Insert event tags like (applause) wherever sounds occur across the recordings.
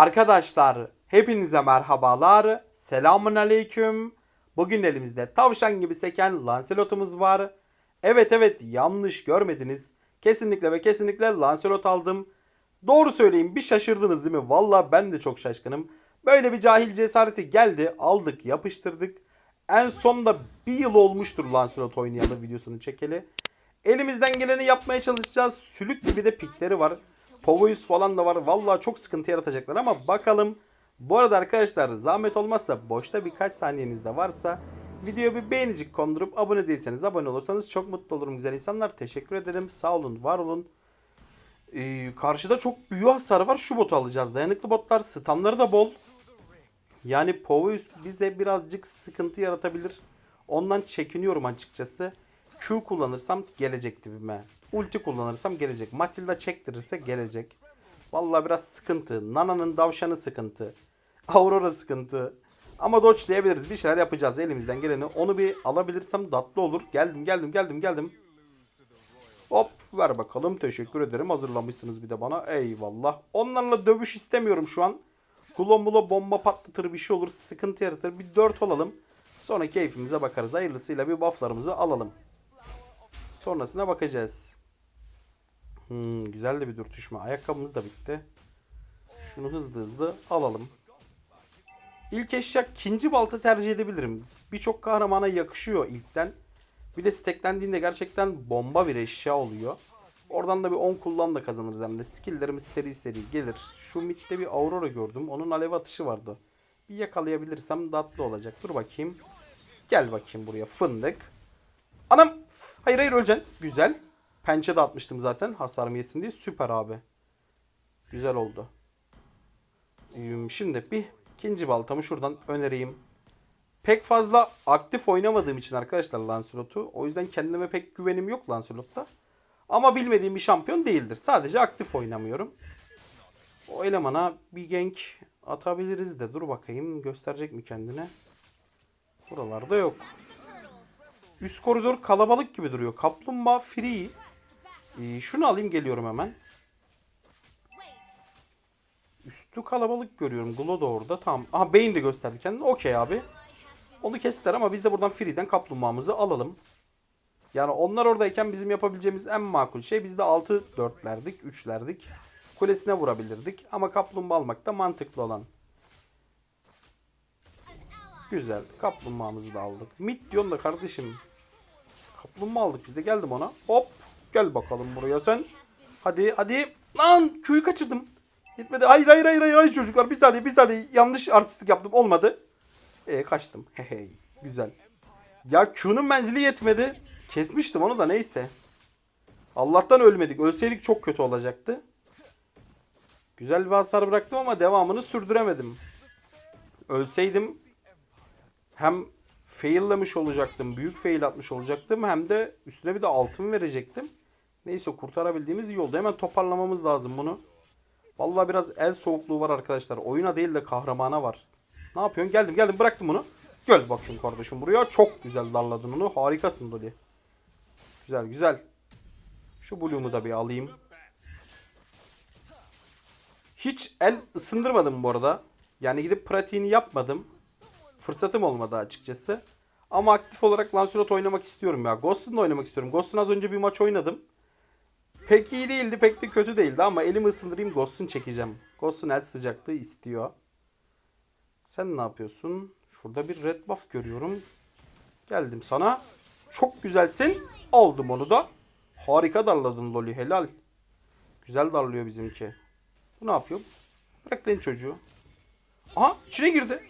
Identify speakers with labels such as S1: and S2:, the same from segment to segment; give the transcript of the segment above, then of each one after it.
S1: Arkadaşlar hepinize merhabalar. Selamun aleyküm. Bugün elimizde tavşan gibi seken Lancelot'umuz var. Evet evet yanlış görmediniz. Kesinlikle ve kesinlikle Lancelot aldım. Doğru söyleyeyim bir şaşırdınız değil mi? Valla ben de çok şaşkınım. Böyle bir cahil cesareti geldi aldık yapıştırdık. En sonunda bir yıl olmuştur Lancelot oynayalı videosunu çekeli. Elimizden geleni yapmaya çalışacağız. Sülük gibi de pikleri var. Povoyus falan da var. Vallahi çok sıkıntı yaratacaklar ama bakalım. Bu arada arkadaşlar zahmet olmazsa boşta birkaç saniyeniz de varsa videoya bir beğenicik kondurup abone değilseniz abone olursanız çok mutlu olurum güzel insanlar. Teşekkür ederim. Sağ olun, var olun. Ee, karşıda çok büyük hasar var. Şu botu alacağız. Dayanıklı botlar. Stamları da bol. Yani Povoyus bize birazcık sıkıntı yaratabilir. Ondan çekiniyorum açıkçası. Q kullanırsam gelecek dibime. Ulti kullanırsam gelecek. Matilda çektirirse gelecek. Vallahi biraz sıkıntı. Nana'nın davşanı sıkıntı. Aurora sıkıntı. Ama dodge'layabiliriz. Bir şeyler yapacağız elimizden geleni. Onu bir alabilirsem tatlı olur. Geldim geldim geldim geldim. Hop ver bakalım. Teşekkür ederim. Hazırlamışsınız bir de bana. Eyvallah. Onlarla dövüş istemiyorum şu an. Kulombulo bomba patlatır bir şey olur. Sıkıntı yaratır. Bir 4 olalım. Sonra keyfimize bakarız. Hayırlısıyla bir bufflarımızı alalım. Sonrasına bakacağız. Hmm, güzel de bir dürtüşme. Ayakkabımız da bitti. Şunu hızlı hızlı alalım. İlk eşya ikinci balta tercih edebilirim. Birçok kahramana yakışıyor ilkten. Bir de steklendiğinde gerçekten bomba bir eşya oluyor. Oradan da bir 10 kullan da kazanırız hem de. Skilllerimiz seri seri gelir. Şu midde bir Aurora gördüm. Onun alev atışı vardı. Bir yakalayabilirsem tatlı olacak. Dur bakayım. Gel bakayım buraya fındık. Anam. Hayır hayır öleceksin. Güzel. Pençe de atmıştım zaten. Hasarım yesin diye. Süper abi. Güzel oldu. Şimdi bir ikinci baltamı şuradan önereyim. Pek fazla aktif oynamadığım için arkadaşlar Lancelot'u. O yüzden kendime pek güvenim yok Lancelot'ta. Ama bilmediğim bir şampiyon değildir. Sadece aktif oynamıyorum. O elemana bir gank atabiliriz de. Dur bakayım gösterecek mi kendine? Buralarda yok. Üst koridor kalabalık gibi duruyor. Kaplumbağa free. Ee, şunu alayım geliyorum hemen. Üstü kalabalık görüyorum. Glo da orada. Tamam. Aha Bane de gösterdi kendini. Okey abi. Onu kestiler ama biz de buradan free'den kaplumbağamızı alalım. Yani onlar oradayken bizim yapabileceğimiz en makul şey biz de 6 4'lerdik, 3'lerdik. Kulesine vurabilirdik ama kaplumbağa almak da mantıklı olan. Güzel. Kaplumbağamızı da aldık. Mid diyorsun da kardeşim. Kaplumbağa aldık biz de geldim ona. Hop. Gel bakalım buraya sen. Hadi hadi. Lan Q'yu kaçırdım. Gitmedi. Hayır hayır hayır hayır, çocuklar. Bir saniye bir saniye. Yanlış artistlik yaptım. Olmadı. E kaçtım. Hey Güzel. Ya Q'nun menzili yetmedi. Kesmiştim onu da neyse. Allah'tan ölmedik. Ölseydik çok kötü olacaktı. Güzel bir hasar bıraktım ama devamını sürdüremedim. Ölseydim hem faillemiş olacaktım. Büyük fail atmış olacaktım. Hem de üstüne bir de altın verecektim. Neyse kurtarabildiğimiz iyi oldu. Hemen toparlamamız lazım bunu. Vallahi biraz el soğukluğu var arkadaşlar. Oyuna değil de kahramana var. Ne yapıyorsun? Geldim geldim bıraktım bunu. Gel bakayım kardeşim buraya. Çok güzel darladın onu. Harikasın Dolly. Güzel güzel. Şu Bloom'u da bir alayım. Hiç el ısındırmadım bu arada. Yani gidip pratiğini yapmadım. Fırsatım olmadı açıkçası. Ama aktif olarak Lancelot oynamak istiyorum ya. Ghost'un da oynamak istiyorum. Ghost'un az önce bir maç oynadım. Pek iyi değildi, pek de kötü değildi ama elimi ısındırayım Ghost'un çekeceğim. Ghost'un el sıcaklığı istiyor. Sen ne yapıyorsun? Şurada bir red buff görüyorum. Geldim sana. Çok güzelsin. Aldım onu da. Harika darladın Loli helal. Güzel darlıyor bizimki. Bu ne yapıyor? Bırak lan çocuğu. Aha içine girdi.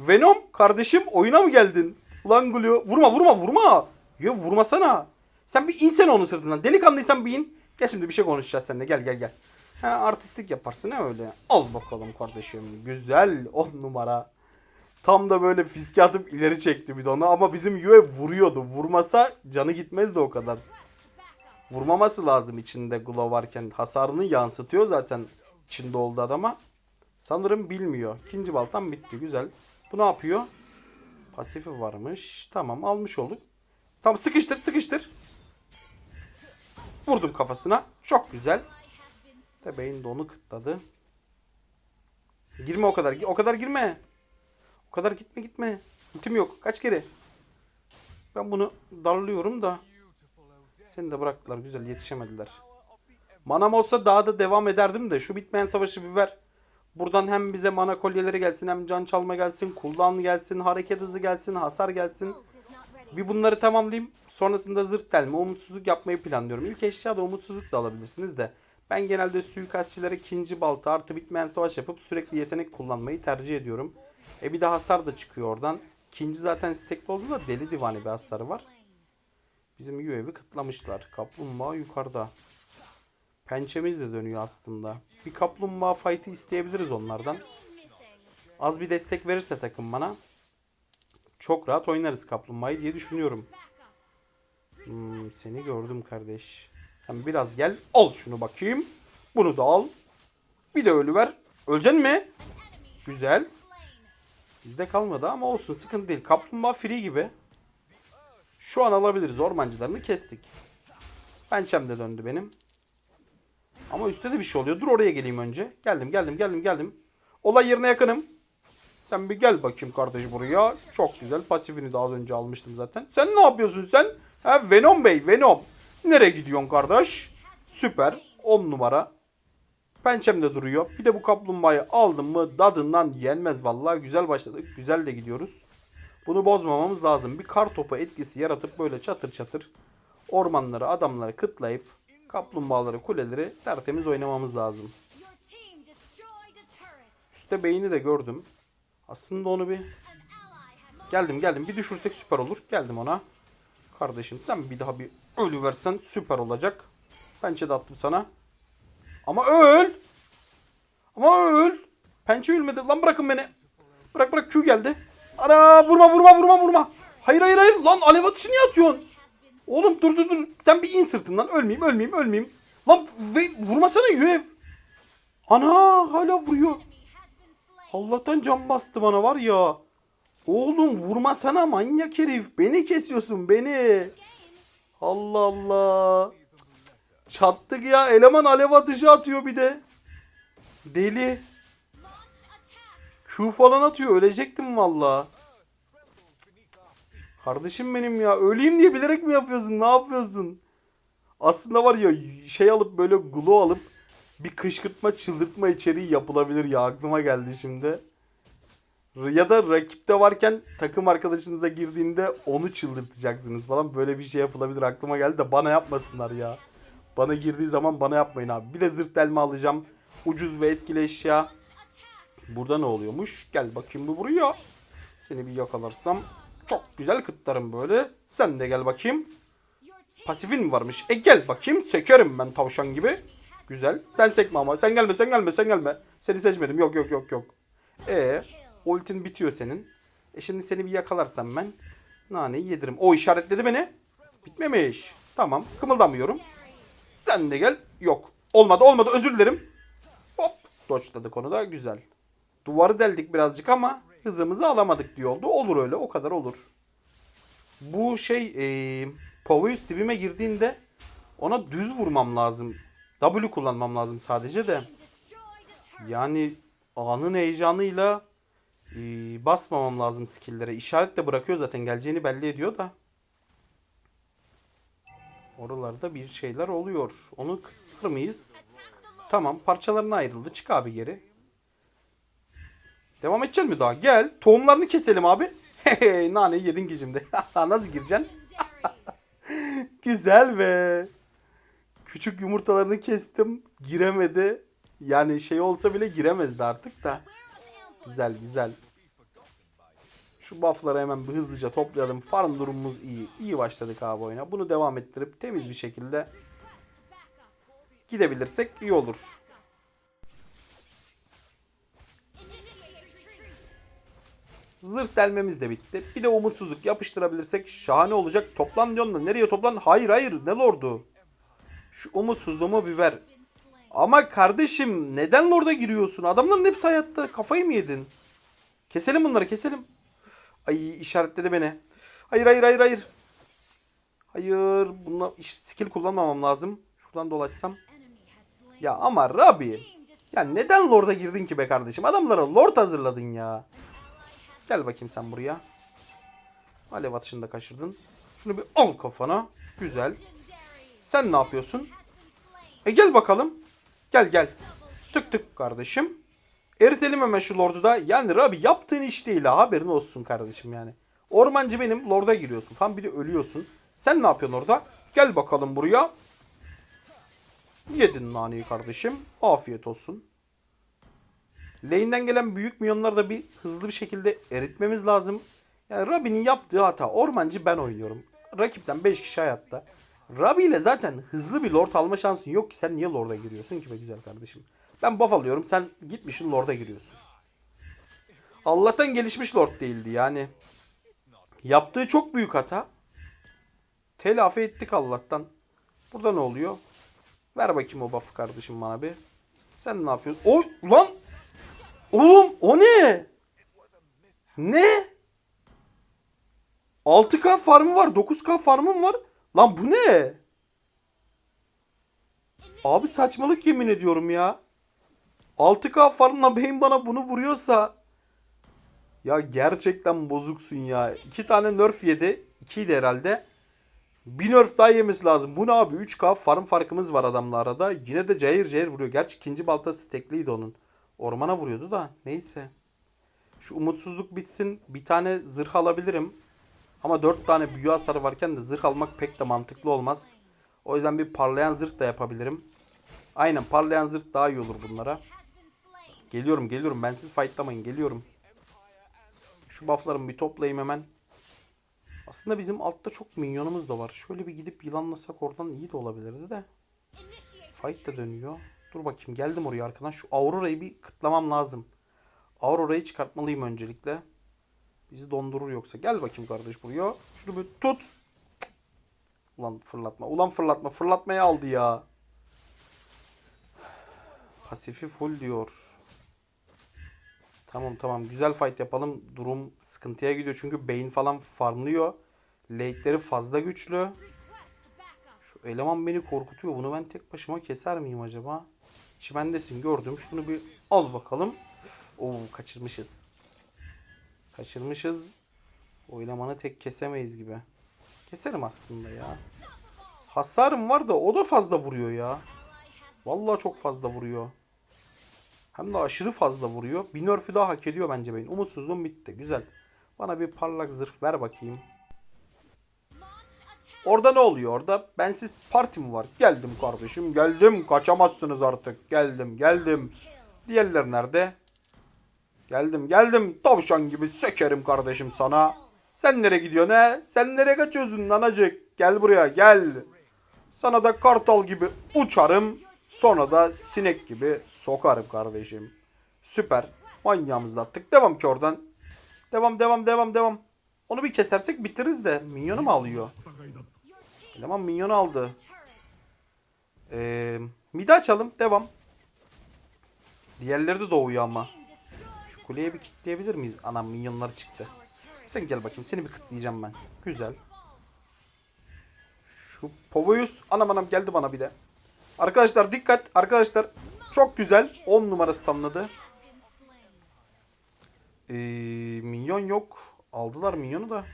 S1: Venom kardeşim oyuna mı geldin? Ulan Gulio vurma vurma vurma. Ya vurmasana. Sen bir insen onun sırtından. Delikanlıysan bir in. Gel şimdi bir şey konuşacağız seninle. Gel gel gel. Ha, artistik yaparsın ne öyle. Al bakalım kardeşim. Güzel. On numara. Tam da böyle fiske atıp ileri çekti bir de onu. Ama bizim Yue vuruyordu. Vurmasa canı gitmezdi o kadar. Vurmaması lazım içinde glow varken. Hasarını yansıtıyor zaten içinde olduğu adama. Sanırım bilmiyor. İkinci baltam bitti. Güzel. Bu ne yapıyor? Pasifi varmış. Tamam almış olduk. Tamam sıkıştır sıkıştır. Vurdum kafasına. Çok güzel. De beyin de onu kıtladı. Girme o kadar. O kadar girme. O kadar gitme gitme. Ultim yok. Kaç kere? Ben bunu darlıyorum da. Seni de bıraktılar. Güzel yetişemediler. Manam olsa daha da devam ederdim de. Şu bitmeyen savaşı bir ver. Buradan hem bize mana kolyeleri gelsin hem can çalma gelsin. Cooldown gelsin. Hareket hızı gelsin. Hasar gelsin. Bir bunları tamamlayayım. Sonrasında zırt delme, umutsuzluk yapmayı planlıyorum. İlk eşyada umutsuzluk da alabilirsiniz de. Ben genelde suikastçilere ikinci balta artı bitmeyen savaş yapıp sürekli yetenek kullanmayı tercih ediyorum. E bir de hasar da çıkıyor oradan. İkinci zaten stekli oldu da deli divane bir hasarı var. Bizim UAV'i kıtlamışlar. Kaplumbağa yukarıda. Pençemiz de dönüyor aslında. Bir kaplumbağa fight'ı isteyebiliriz onlardan. Az bir destek verirse takım bana çok rahat oynarız kaplumbağayı diye düşünüyorum. Hmm, seni gördüm kardeş. Sen biraz gel. Al şunu bakayım. Bunu da al. Bir de ölü ver. Öleceksin mi? Güzel. Bizde kalmadı ama olsun sıkıntı değil. Kaplumbağa free gibi. Şu an alabiliriz. Ormancılarını kestik. Pençem de döndü benim. Ama üstte de bir şey oluyor. Dur oraya geleyim önce. Geldim geldim geldim geldim. Olay yerine yakınım. Sen bir gel bakayım kardeş buraya. Çok güzel. Pasifini de az önce almıştım zaten. Sen ne yapıyorsun sen? Ha Venom Bey, Venom. Nereye gidiyorsun kardeş? Süper. 10 numara. Pençem de duruyor. Bir de bu kaplumbağayı aldım mı dadından yenmez vallahi. Güzel başladık. Güzel de gidiyoruz. Bunu bozmamamız lazım. Bir kar topu etkisi yaratıp böyle çatır çatır ormanları, adamları kıtlayıp kaplumbağaları, kuleleri tertemiz oynamamız lazım. Üstte beyni de gördüm. Aslında onu bir Geldim geldim. Bir düşürsek süper olur. Geldim ona. Kardeşim sen bir daha bir ölü versen süper olacak. Pençe de attım sana. Ama öl. Ama öl. Pençe ölmedi. Lan bırakın beni. Bırak bırak Q geldi. Ana vurma vurma vurma vurma. Hayır hayır hayır. Lan alev atışı niye atıyorsun? Oğlum dur dur dur. Sen bir in sırtından. Ölmeyeyim ölmeyeyim ölmeyeyim. Lan ve, vurmasana Yüev. Ana hala vuruyor. Allah'tan cam bastı bana var ya. Oğlum vurmasana manyak herif. Beni kesiyorsun beni. Allah Allah. Çattık ya. Eleman alev atışı atıyor bir de. Deli. Q falan atıyor. Ölecektim valla. Kardeşim benim ya. Öleyim diye bilerek mi yapıyorsun? Ne yapıyorsun? Aslında var ya şey alıp böyle glow alıp bir kışkırtma çıldırtma içeriği yapılabilir ya. Aklıma geldi şimdi. Ya da rakipte varken takım arkadaşınıza girdiğinde onu çıldırtacaksınız falan. Böyle bir şey yapılabilir aklıma geldi de bana yapmasınlar ya. Bana girdiği zaman bana yapmayın abi. Bir de zırt delme alacağım. Ucuz ve etkili eşya. Burada ne oluyormuş? Gel bakayım bu buraya. Seni bir yakalarsam çok güzel kıtlarım böyle. Sen de gel bakayım. Pasifin mi varmış? E gel bakayım. Sekerim ben tavşan gibi. Güzel. Sen sekme ama. Sen gelme sen gelme sen gelme. Seni seçmedim. Yok yok yok yok. E ultin bitiyor senin. E şimdi seni bir yakalarsam ben naneyi yedirim. O işaretledi beni. Bitmemiş. Tamam. Kımıldamıyorum. Sen de gel. Yok. Olmadı olmadı özür dilerim. Hop. Dodge'ladık onu da güzel. Duvarı deldik birazcık ama hızımızı alamadık diye oldu. Olur öyle o kadar olur. Bu şey e, Poveus dibime girdiğinde ona düz vurmam lazım. W kullanmam lazım sadece de. Yani anın heyecanıyla e, basmamam lazım skill'lere. İşaret de bırakıyor zaten geleceğini belli ediyor da. Oralarda bir şeyler oluyor. Onu kırır mıyız? Tamam parçalarına ayrıldı. Çık abi geri. Devam edecek mi daha? Gel. Tohumlarını keselim abi. (laughs) Hey, naneyi yedin şimdi. (laughs) Nasıl gireceksin? (laughs) Güzel be. Küçük yumurtalarını kestim. Giremedi. Yani şey olsa bile giremezdi artık da. Güzel güzel. Şu buffları hemen bir hızlıca toplayalım. Farm durumumuz iyi. İyi başladık abi oyuna. Bunu devam ettirip temiz bir şekilde gidebilirsek iyi olur. Zırt delmemiz de bitti. Bir de umutsuzluk yapıştırabilirsek şahane olacak. Toplan diyorsun da nereye toplan? Hayır hayır ne lordu? Şu umutsuzluğumu bir ver. Ama kardeşim neden lorda giriyorsun? Adamların hepsi hayatta. Kafayı mı yedin? Keselim bunları keselim. Ay işaretledi beni. Hayır hayır hayır hayır. Hayır. Bununla iş- skill kullanmamam lazım. Şuradan dolaşsam. Ya ama Rabbi. Ya neden Lord'a girdin ki be kardeşim? Adamlara Lord hazırladın ya. Gel bakayım sen buraya. Alev atışını da kaçırdın. Şunu bir al kafana. Güzel. Sen ne yapıyorsun? E gel bakalım. Gel gel. Tık tık kardeşim. Eritelim hemen şu Lord'u da. Yani Rabi yaptığın iş değil ha. Haberin olsun kardeşim yani. Ormancı benim. Lord'a giriyorsun. Tam bir de ölüyorsun. Sen ne yapıyorsun orada? Gel bakalım buraya. Yedin naneyi kardeşim. Afiyet olsun. Lane'den gelen büyük milyonları da bir hızlı bir şekilde eritmemiz lazım. Yani Rabi'nin yaptığı hata. Ormancı ben oynuyorum. Rakipten 5 kişi hayatta. Rabi ile zaten hızlı bir lord alma şansın yok ki. Sen niye lord'a giriyorsun ki be güzel kardeşim? Ben buff alıyorum. Sen gitmişsin lord'a giriyorsun. Allah'tan gelişmiş lord değildi yani. Yaptığı çok büyük hata. Telafi ettik Allah'tan. Burada ne oluyor? Ver bakayım o buff'ı kardeşim bana bir. Sen ne yapıyorsun? Oy lan! Oğlum o ne? Ne? 6K farmı var, 9K farmım var. Lan bu ne? Abi saçmalık yemin ediyorum ya. 6K farmla beyin bana bunu vuruyorsa ya gerçekten bozuksun ya. İki tane nerf yedi. İkiydi herhalde. Bir nerf daha yemesi lazım. Bu ne abi? 3K farm farkımız var adamla arada. Yine de cayır cayır vuruyor. Gerçi ikinci balta stekliydi onun. Ormana vuruyordu da. Neyse. Şu umutsuzluk bitsin. Bir tane zırh alabilirim. Ama 4 tane büyü hasarı varken de zırh almak pek de mantıklı olmaz. O yüzden bir parlayan zırh da yapabilirim. Aynen parlayan zırh daha iyi olur bunlara. Geliyorum geliyorum. Ben siz fightlamayın. Geliyorum. Şu bufflarımı bir toplayayım hemen. Aslında bizim altta çok minyonumuz da var. Şöyle bir gidip yılanlasak oradan iyi de olabilirdi de. Fight da dönüyor. Dur bakayım geldim oraya arkadan. Şu Aurora'yı bir kıtlamam lazım. Aurora'yı çıkartmalıyım öncelikle. Bizi dondurur yoksa. Gel bakayım kardeş buraya. Şunu bir tut. Ulan fırlatma. Ulan fırlatma. Fırlatmayı aldı ya. Pasifi full diyor. Tamam tamam. Güzel fight yapalım. Durum sıkıntıya gidiyor. Çünkü beyin falan farmlıyor. Late'leri fazla güçlü. Şu eleman beni korkutuyor. Bunu ben tek başıma keser miyim acaba? Çimendesin gördüm. Şunu bir al bakalım. Oo kaçırmışız. Kaçırmışız. O elemanı tek kesemeyiz gibi. Keserim aslında ya. Hasarım var da o da fazla vuruyor ya. Vallahi çok fazla vuruyor. Hem de aşırı fazla vuruyor. Bir nerf'ü daha hak ediyor bence benim. Umutsuzluğum bitti. Güzel. Bana bir parlak zırh ver bakayım. Orada ne oluyor orada? Bensiz parti mi var? Geldim kardeşim geldim. Kaçamazsınız artık. Geldim geldim. Diğerler nerede? Geldim geldim. Tavşan gibi sökerim kardeşim sana. Sen nereye gidiyorsun he? Sen nereye kaçıyorsun nanacık? Gel buraya gel. Sana da kartal gibi uçarım. Sonra da sinek gibi sokarım kardeşim. Süper. Manyağımızı attık. Devam ki oradan. Devam devam devam devam. Onu bir kesersek bitiririz de. Minyonu mu alıyor? Eleman minyonu aldı. Ee, midi açalım. Devam. Diğerleri de doğuyor ama. Kuleye bir kitleyebilir miyiz? Anam minyonları çıktı. Sen gel bakayım. Seni bir kıtlayacağım ben. Güzel. Şu Povuyus. Anam anam geldi bana bir de. Arkadaşlar dikkat. Arkadaşlar. Çok güzel. 10 numara stunladı. Ee, minyon yok. Aldılar minyonu da.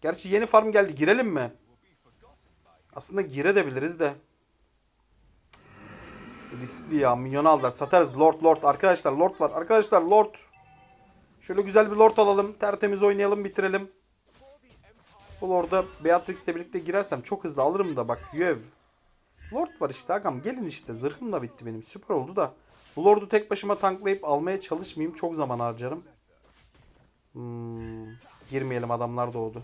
S1: Gerçi yeni farm geldi. Girelim mi? Aslında girebiliriz de. Riskli ya. Minyonu aldılar. Satarız. Lord Lord. Arkadaşlar Lord var. Arkadaşlar Lord. Şöyle güzel bir Lord alalım. Tertemiz oynayalım. Bitirelim. Bu Lord'a Beatrix'le birlikte girersem çok hızlı alırım da bak. Yüev. Lord var işte agam. Gelin işte. Zırhım da bitti benim. Süper oldu da. Bu Lord'u tek başıma tanklayıp almaya çalışmayayım. Çok zaman harcarım. Hmm, girmeyelim adamlar doğdu.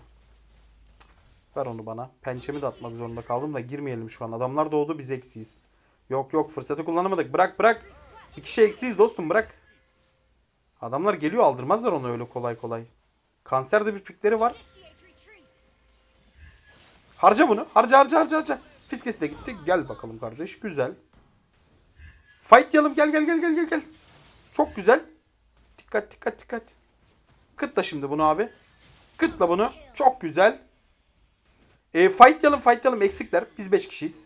S1: Ver onu bana. Pençemi de atmak zorunda kaldım da girmeyelim şu an. Adamlar doğdu biz eksiyiz. Yok yok fırsatı kullanamadık. Bırak bırak. Bir kişi eksiyiz dostum bırak. Adamlar geliyor aldırmazlar onu öyle kolay kolay. Kanserde bir pikleri var. Harca bunu. Harca harca harca harca. Fiskesi de gitti. Gel bakalım kardeş. Güzel. Fight diyelim. Gel gel gel gel gel gel. Çok güzel. Dikkat dikkat dikkat. Kıtla şimdi bunu abi. Kıtla bunu. Çok güzel. E, fight diyelim fight diyelim. Eksikler. Biz 5 kişiyiz.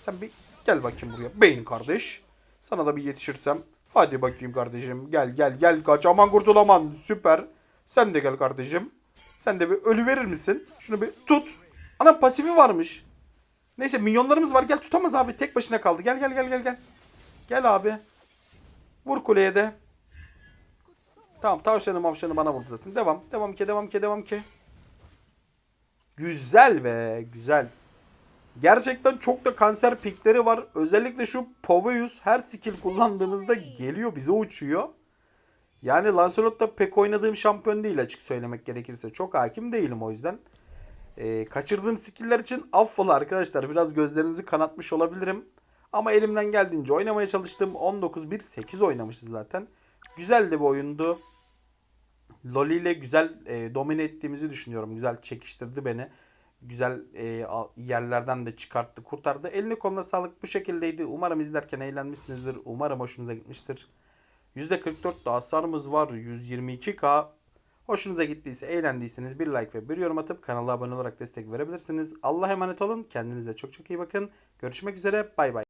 S1: Sen bir gel bakayım buraya. Beyin kardeş. Sana da bir yetişirsem. Hadi bakayım kardeşim. Gel gel gel kaç aman kurtulaman. Süper. Sen de gel kardeşim. Sen de bir ölü verir misin? Şunu bir tut. Ana pasifi varmış. Neyse minyonlarımız var. Gel tutamaz abi. Tek başına kaldı. Gel gel gel gel gel. Gel abi. Vur kuleye de. Tamam tavşanı mavşanı bana vurdu zaten. Devam. Devam ki devam ki devam ki. Güzel be. Güzel. Gerçekten çok da kanser pikleri var. Özellikle şu Poveus her skill kullandığımızda geliyor bize uçuyor. Yani Lancelot da pek oynadığım şampiyon değil açık söylemek gerekirse. Çok hakim değilim o yüzden. Ee, kaçırdığım skill'ler için affola arkadaşlar. Biraz gözlerinizi kanatmış olabilirim. Ama elimden geldiğince oynamaya çalıştım. 19-1-8 oynamışız zaten. Güzel de bir oyundu. Loli ile güzel e, domine ettiğimizi düşünüyorum. Güzel çekiştirdi beni. Güzel e, yerlerden de çıkarttı, kurtardı. Eline koluna sağlık bu şekildeydi. Umarım izlerken eğlenmişsinizdir. Umarım hoşunuza gitmiştir. %44 da hasarımız var. 122k. Hoşunuza gittiyse, eğlendiyseniz bir like ve bir yorum atıp kanala abone olarak destek verebilirsiniz. Allah'a emanet olun. Kendinize çok çok iyi bakın. Görüşmek üzere. Bay bay.